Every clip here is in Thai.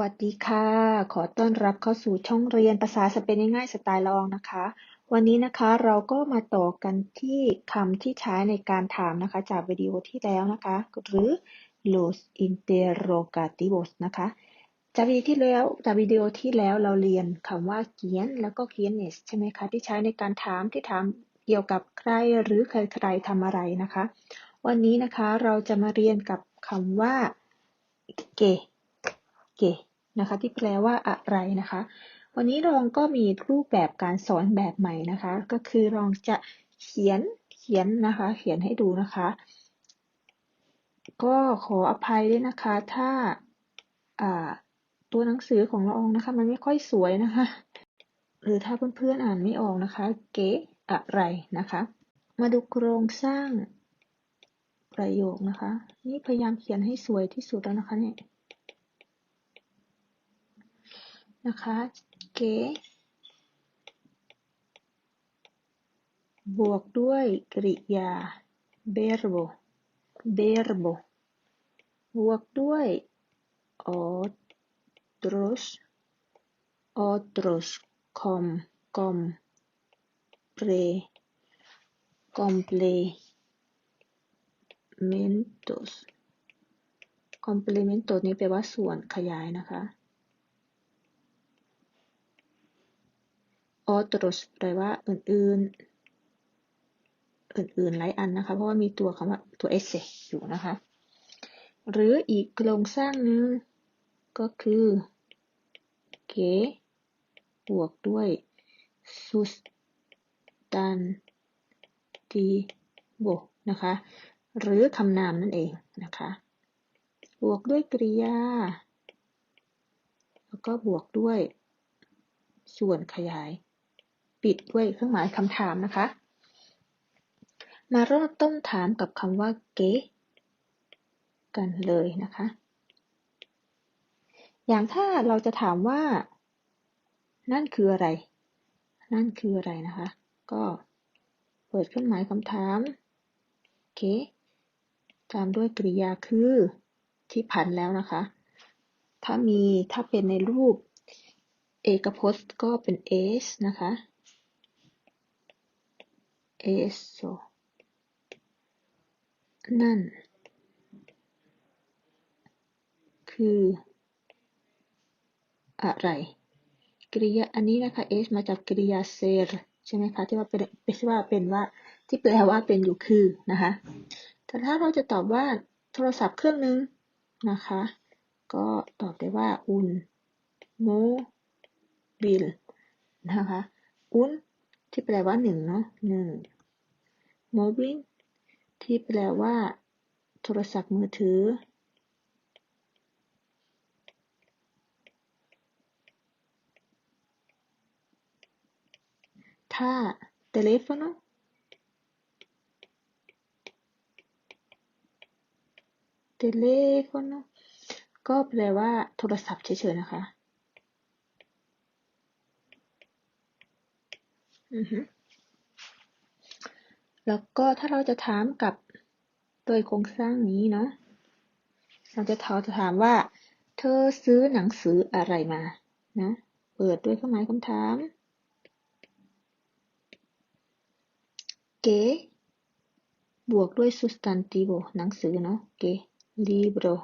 วัสดีค่ะ ขอต้อนรับเข้าสู่ช่องเรียนภาษาสเปนง่ายๆสไตล์ลอองนะคะ วันนี้นะคะเราก็มาต่อกันที่คำที่ใช้ในการถามนะคะ จากวิดีโอที่แล้วนะคะ หรือ los interrogativos นะคะ จากวิดีโอที่แล้วจากวิดีโอที่แล้วเราเรียนคำว่า quién แล้วก็ quiénes ใช่ไหมคะ ที่ใช้ในการถามที่ถามเกี่ยวกับใครหรือใครใครทำอะไรนะคะ วันนี้นะคะเราจะมาเรียนกับคำว่า que เกนะคะ ที่แปลว่าอะไรนะคะ วันนี้รองก็มีรูปแบบการสอนแบบใหม่นะคะ ก็คือรองจะเขียนเขียนนะคะ เขียนให้ดูนะคะ ก็ขออภัยด้วยนะคะ ถ้าตัวหนังสือของรองนะคะ มันไม่ค่อยสวยนะคะ หรือถ้าเพื่อนๆอ่านไม่ออกนะคะ เก๋อะไรนะคะ มาดูโครงสร้างประโยคนะคะ นี่พยายามเขียนให้สวยที่สุดแล้วนะคะเนี่ย นะคะ เก๋บวกด้วยกริยา verbo verbo บวกด้วย otros otros com com pre complementos complementos นี้แปลว่าส่วนขยายนะคะ otros แปลว่าอื่นๆ อื่นๆ หลายอันนะคะ เพราะว่ามีตัวคำว่าตัว s อยู่นะคะ หรืออีกโครงสร้างนึงก็คือ que บวกด้วย substantivo นะคะ หรือคำนามนั่นเองนะคะ บวกด้วยกริยา แล้วก็บวกด้วยส่วนขยาย ปิดด้วยเครื่องหมายคำถามนะคะ มาเริ่มต้นถามกับคำว่าเก๋กันเลยนะคะอย่างถ้าเราจะถามว่า นั่นคืออะไร นั่นคืออะไรนะคะ ก็เปิดเครื่องหมายคำถามเกตามด้วยกริยาคือที่ผันแล้วนะคะ ถ้ามีถ้าเป็นในรูป เอกพจน์ก็เป็น s นะคะ eso นั่น คือ อะไร กริยา อันนี้นะคะ s มาจากกริยา ser ใช่ไหมคะ ที่ว่าเป็นที่ว่าเป็นว่า ที่แปลว่าเป็นอยู่คือนะคะ แต่ถ้าเราจะตอบว่าโทรศัพท์เครื่องนึงนะคะ ก็ตอบได้ว่า un móvil นะคะ un ที่แปลว่าหนึ่งเนาะหนึ่ง móvil ที่แปลว่า โทรศัพท์มือถือ ถ้า teléfono teléfono ก็แปลว่า โทรศัพท์เฉยๆนะคะ อือฮึ แล้วก็ถ้าเราจะถามกับโดยโครงสร้างนี้เนาะเราจะเขาจะถามว่า เธอซื้อหนังสืออะไรมานะเปิดด้วยเครื่องหมายคำถาม เก๋บวกด้วย sustantivo หนังสือเนาะเก๋ libro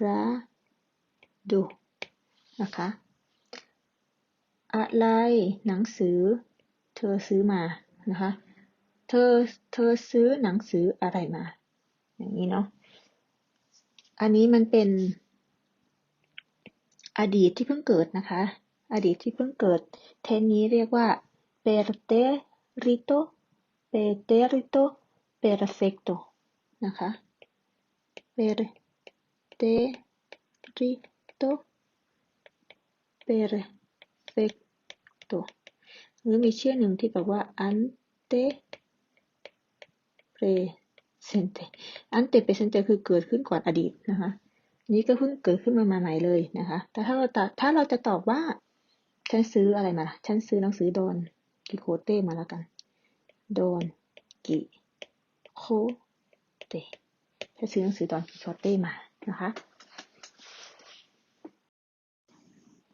has comprado นะคะ อะไรหนังสือ เธอซื้อมานะคะ เธอเธอซื้อหนังสืออะไรมา อย่างนี้เนาะ อันนี้มันเป็น อดีตที่เพิ่งเกิดนะคะ อดีตที่เพิ่งเกิด เทนนี้เรียกว่า pretérito pretérito perfecto นะคะ perrito, perfecto หรือมีชื่อหนึ่งที่แบบว่า ante presente ante presente คือเกิดขึ้นก่อนอดีตนะคะ นี้ก็เพิ่งเกิดขึ้นมาใหม่เลยนะคะ แต่ถ้าเราถ้าเราจะตอบว่า ฉันซื้ออะไรมาฉันซื้อหนังสือโดนกิโคเต้มาแล้วกัน โดนกิโคเตถ้าซื้อหนังสือตอนคิโชเต้มา นะคะ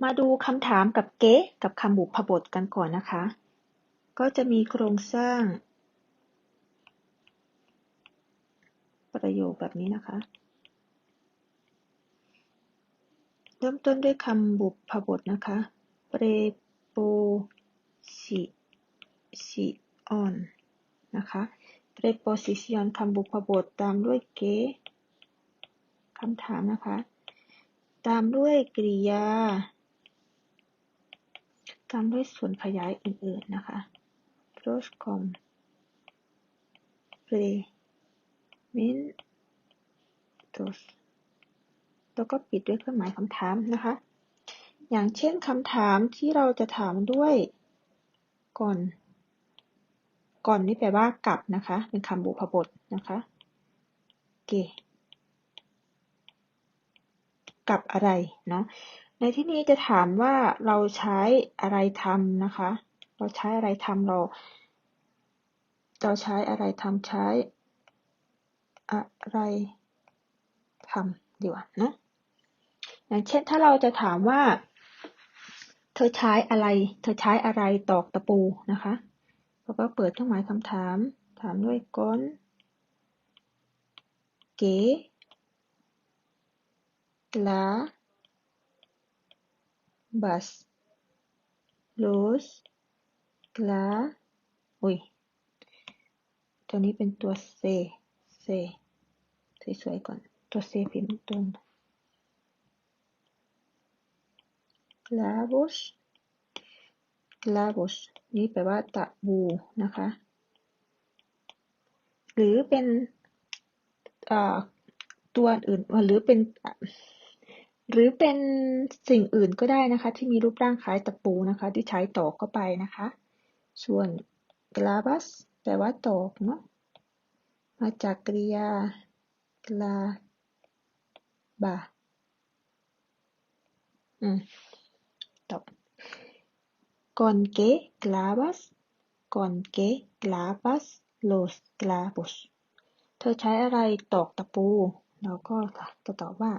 มาดูคำถามกับเก๊กับคำบุพบทกันก่อนนะคะ ก็จะมีโครงสร้าง ประโยคแบบนี้นะคะ เริ่มต้นด้วยคำบุพบทนะคะ preposition นะคะ preposition คำบุพบทตามด้วยเก คำถามนะคะ ตามด้วยกริยา ตามด้วยส่วนขยายอื่นๆนะคะ proscom prementos แล้วก็ปิดด้วยเครื่องหมายคำถามนะคะ อย่างเช่นคำถามที่เราจะถามด้วยก่อน ก่อนนี่แปลว่ากลับนะคะ เป็นคำบุพบทนะคะ เก กับอะไรเนาะในที่นี้จะถามว่าเราใช้อะไรทำนะคะ เราใช้อะไรทำเรา เราใช้อะไรทำใช้ อะไรทำดีกว่านะอย่างเช่นถ้าเราจะถามว่า เธอใช้อะไร เธอใช้อะไรตอกตะปูนะคะเราก็เปิดเครื่องหมายคำถาม ถามด้วยก้นเก๋ la bas los la อุ้ย ตัวนี้เป็นตัวเซเซสวยๆก่อน ตัวเซพิมพ์ต้น clavos clavos นี่แปลว่าตะบูนะคะ หรือเป็นตัวอื่น หรือเป็น หรือเป็นสิ่งอื่นก็ได้นะคะ ที่มีรูปร่างคล้ายตะปูนะคะ ที่ใช้ตอกเข้าไปนะคะ ส่วน clavas แปลว่าตอกเนาะมาจากกริยา clava อืมตอก con que clavas con que clavas los clavos เธอใช้อะไรตอกตะปู เราก็จะตอบว่า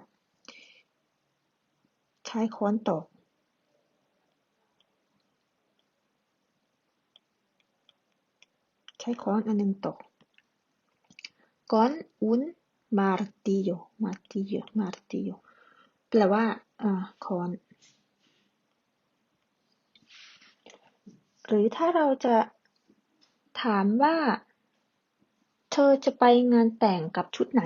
ช้ค้อนตอกใช้ค้อนอันหนึ่งตอก con un martillo martillo martillo แปลว่าค้อน หรือถ้าเราจะถามว่า เธอจะไปงานแต่งกับชุดไหน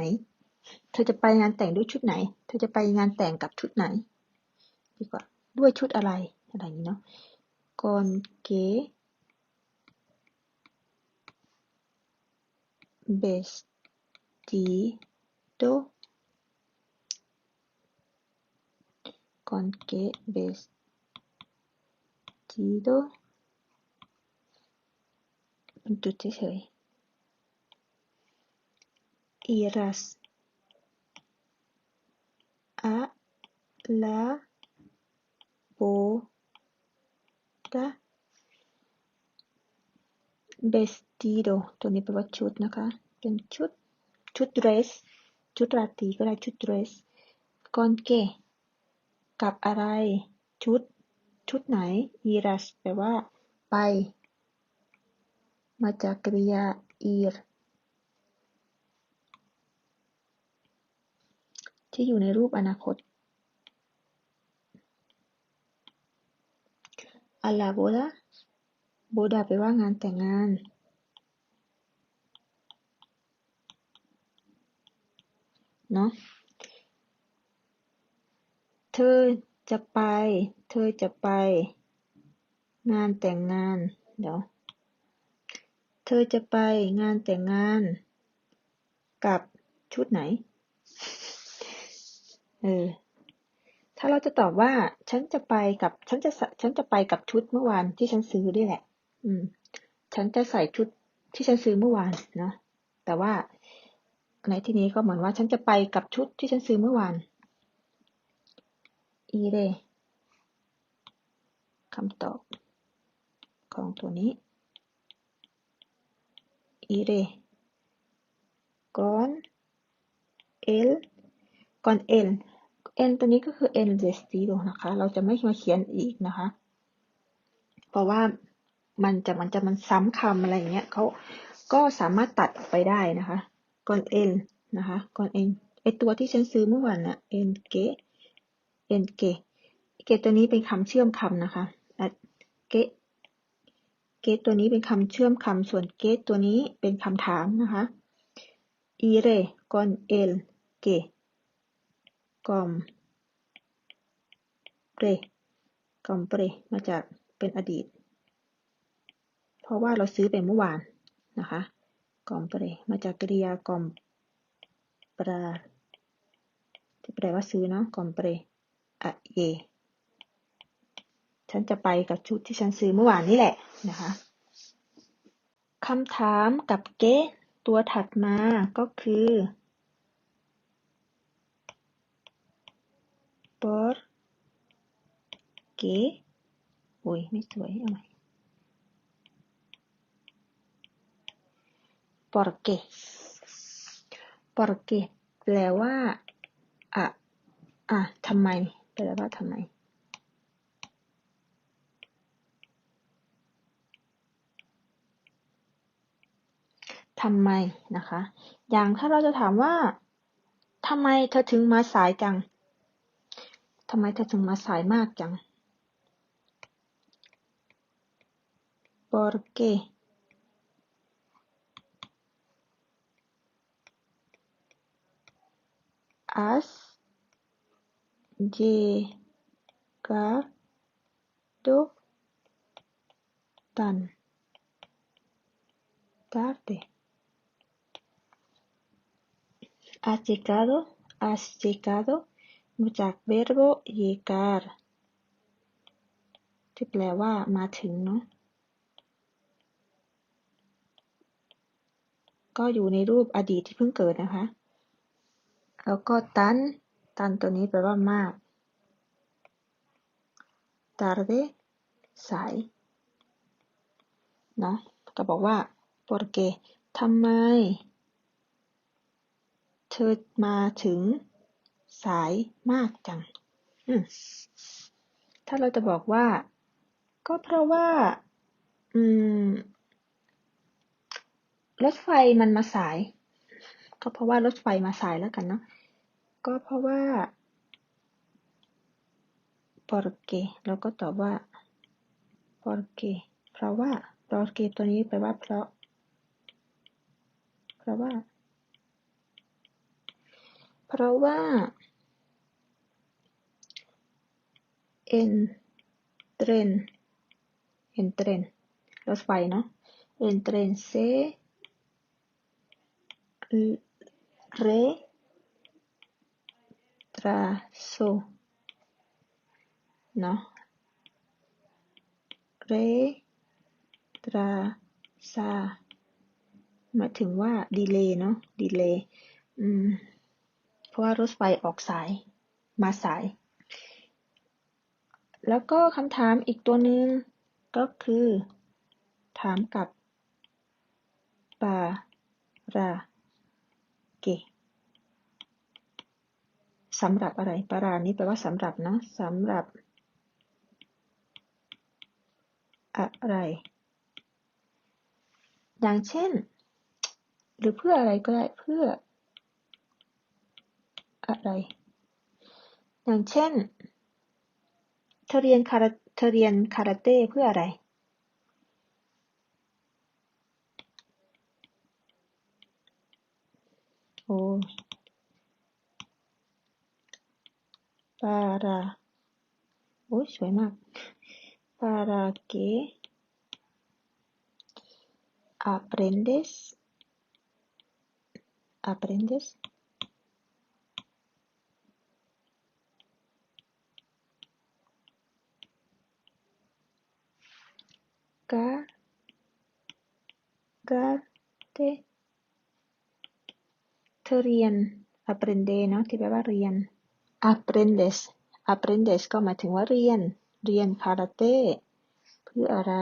เธอจะไปงานแต่งด้วยชุดไหน เธอจะไปงานแต่งกับชุดไหน ดีกว่า ด้วยชุดอะไร อะไรอย่างนี้เนาะ con que vestido con que vestido จุดเฉยๆ iras a la boda vestido ตัวนี้แปลว่าชุดนะคะ เป็นชุด ชุด dress ชุดราตรีก็ได้ชุด dress con que กับอะไร ชุด ชุดไหน iras แปลว่า ไป มาจากกริยา ir ที่อยู่ในรูปอนาคต a la boda boda แปลว่างานแต่งงาน เนาะ เธอจะไป เธอจะไป งานแต่งงาน เดี๋ยว เธอจะไปงานแต่งงาน กับชุดไหน เออ ถ้าเราจะตอบว่า ฉันจะไปกับ ฉันจะฉันจะไปกับชุดเมื่อวานที่ฉันซื้อด้วยแหละ อืม ฉันจะใส่ชุดที่ฉันซื้อเมื่อวานนะแต่ว่าในที่นี้ก็เหมือนว่าฉันจะไปกับชุดที่ฉันซื้อเมื่อวานอีเรคำตอบของตัวนี้ iré con el con el el ตัวนี้ก็คือ el vestido นะคะ เราจะไม่มาเขียนอีกนะคะ เพราะว่ามันจะมันจะมันซ้ำคำอะไรอย่างเงี้ยเขาก็สามารถตัดออกไปได้นะคะ con el นะคะ con el ไอตัวที่ฉันซื้อเมื่อวานน่ะ en que en que เกตัวนี้เป็นคำเชื่อมคำนะคะเกเกตัวนี้เป็นคำเชื่อมคำส่วนเกตัวนี้เป็นคำถามนะคะ iré con el que compré compré มาจากเป็นอดีต เพราะว่าเราซื้อไปเมื่อวานนะคะ compré มาจากกริยา comprar ที่แปลว่าซื้อเนาะ compré อะเยฉันจะไปกับชุดที่ฉันซื้อเมื่อวานนี่แหละนะคะคำถามกับเก๊ตัวถัดมาก็คือ por qué โอ้ยไม่สวยเอาใหม่ por qué por qué แปลว่าอะอะทำไม แปลว่าทำไม ทำไมนะคะ อย่างถ้าเราจะถามว่าทำไมเธอถึงมาสายจัง ทำไมเธอถึงมาสายมากจัง porque has llegado tan tarde has llegado has llegado มาจาก verbo llegar ที่แปลว่ามาถึงเนาะ ก็อยู่ในรูปอดีตที่เพิ่งเกิดนะคะ แล้วก็ตัน ตันตัวนี้แปลว่ามาก tarde สาย เนาะ ก็บอกว่า porque ทำไม เธอมาถึง สายมากจังอืมถ้าเราจะบอกว่า ก็เพราะว่า อืม รถไฟมันมาสาย ก็เพราะว่ารถไฟมาสายแล้วกันเนาะ ก็เพราะว่า porque เราก็ตอบว่า porque เพราะว่า porque ตัวนี้แปลว่าเพราะ เพราะว่า เพราะว่า entren entren รถไฟเนาะ entren se retraso เนาะ retrasa หมายถึงว่าดีเลย์เนาะดีเลย์อืม ราะว่ารถไฟออกสาย มาสาย แล้วก็คำถามอีกตัวหนึ่งก็คือ ถามกับ para qué สำหรับอะไร para นี้แปลว่าสำหรับเนาะสำหรับ อะไร อย่างเช่น หรือเพื่ออะไรก็ได้เพื่อ อะไร อย่างเช่น เธอเรียนคาราเธอเรียนคาราเต้เพื่ออะไร โอ้ para โอ้ยสวยมาก para que aprendes aprendes karate เธอเรียน aprende เนาะที่แปลว่าเรียน aprendes aprendes ก็หมายถึงว่าเรียน เรียนคาราเต้เพื่ออะไร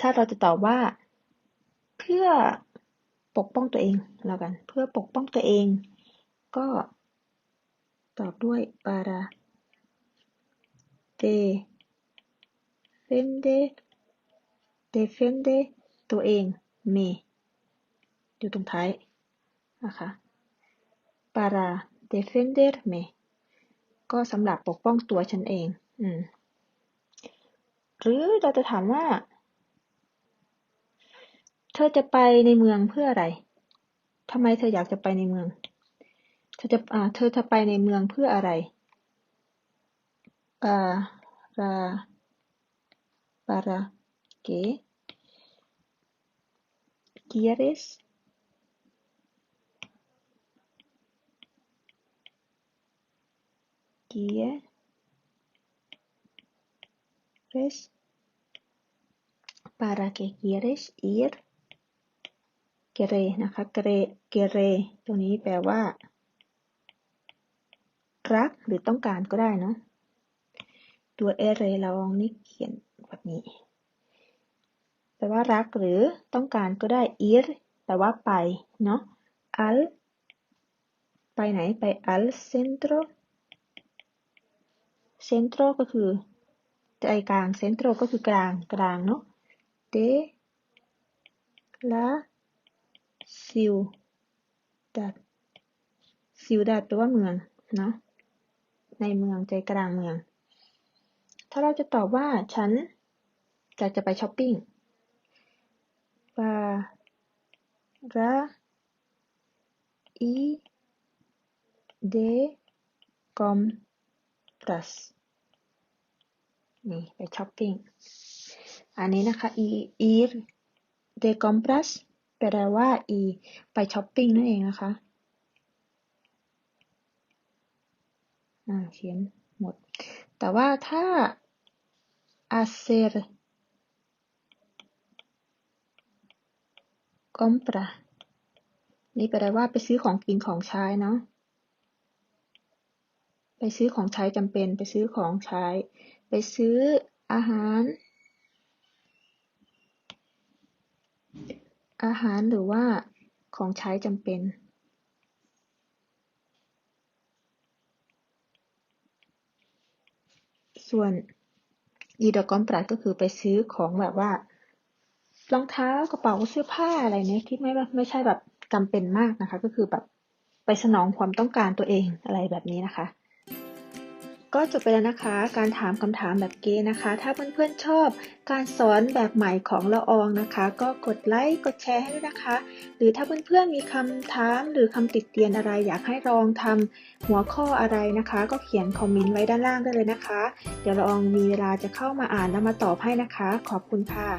ถ้าเราจะตอบว่า เพื่อปกป้องตัวเองแล้วกัน เพื่อปกป้องตัวเอง ก็ตอบด้วย para defende defende ตัวเอง me อยู่ตรงท้ายนะคะ para defenderme ก็สำหรับปกป้องตัวฉันเอง อืม หรือเราจะถามว่า เธอจะไปในเมืองเพื่ออะไร ทำไมเธออยากจะไปในเมือง เธอจะอ่าเธอจะไปในเมืองเพื่ออะไร para para qué quieres quieres para qué quieres ir เกเรนะคะเกเรเกเรตัวนี้แปลว่า รักหรือต้องการก็ได้เนาะตัวเอเรเราลองนี่เขียน แบบนี้ แปลว่ารักหรือต้องการก็ได้ ir แปลว่าไปเนาะ al ไปไหนไป al centro centro ก็คือใจกลาง centro ก็คือกลางกลางเนาะ de la ciudad ciudad แปลว่าเมืองเนาะในเมืองใจกลางเมือง ถ้าเราจะตอบว่าฉัน จะจะไปช้อปปิ้ง para ir de compras นี่ไปช้อปปิ้งอันนี้นะคะ ir de compras แปลว่า e ไปช้อปปิ้งนั่นเองนะคะเขียนหมด แต่ว่าถ้า hacer compra นี่แปลว่าไปซื้อของกินของใช้เนาะ ไปซื้อของใช้จำเป็น ไปซื้อของใช้ ไปซื้ออาหาร อาหารหรือว่าของใช้จำเป็น ส่วนอีดอกอมปรัดก็คือไปซื้อของแบบว่า รองเท้ากระเป๋าเสื้อผ้าอะไรเนี่ยที่ไม่ไม่ใช่แบบจำเป็นมากนะคะ ก็คือแบบไปสนองความต้องการตัวเองอะไรแบบนี้นะคะ ก็จบไปแล้วนะคะ การถามคำถามแบบเก๋นะคะ ถ้าเพื่อนๆชอบการสอนแบบใหม่ของละอองนะคะ ก็กดไลค์กดแชร์ให้ด้วยนะคะ หรือถ้าเพื่อนๆมีคำถามหรือคำติดเตียนอะไร อยากให้ลองทำหัวข้ออะไรนะคะ ก็เขียนคอมเมนต์ไว้ด้านล่างได้เลยนะคะ เดี๋ยวละอองมีเวลาจะเข้ามาอ่านแล้วมาตอบให้นะคะ ขอบคุณค่ะ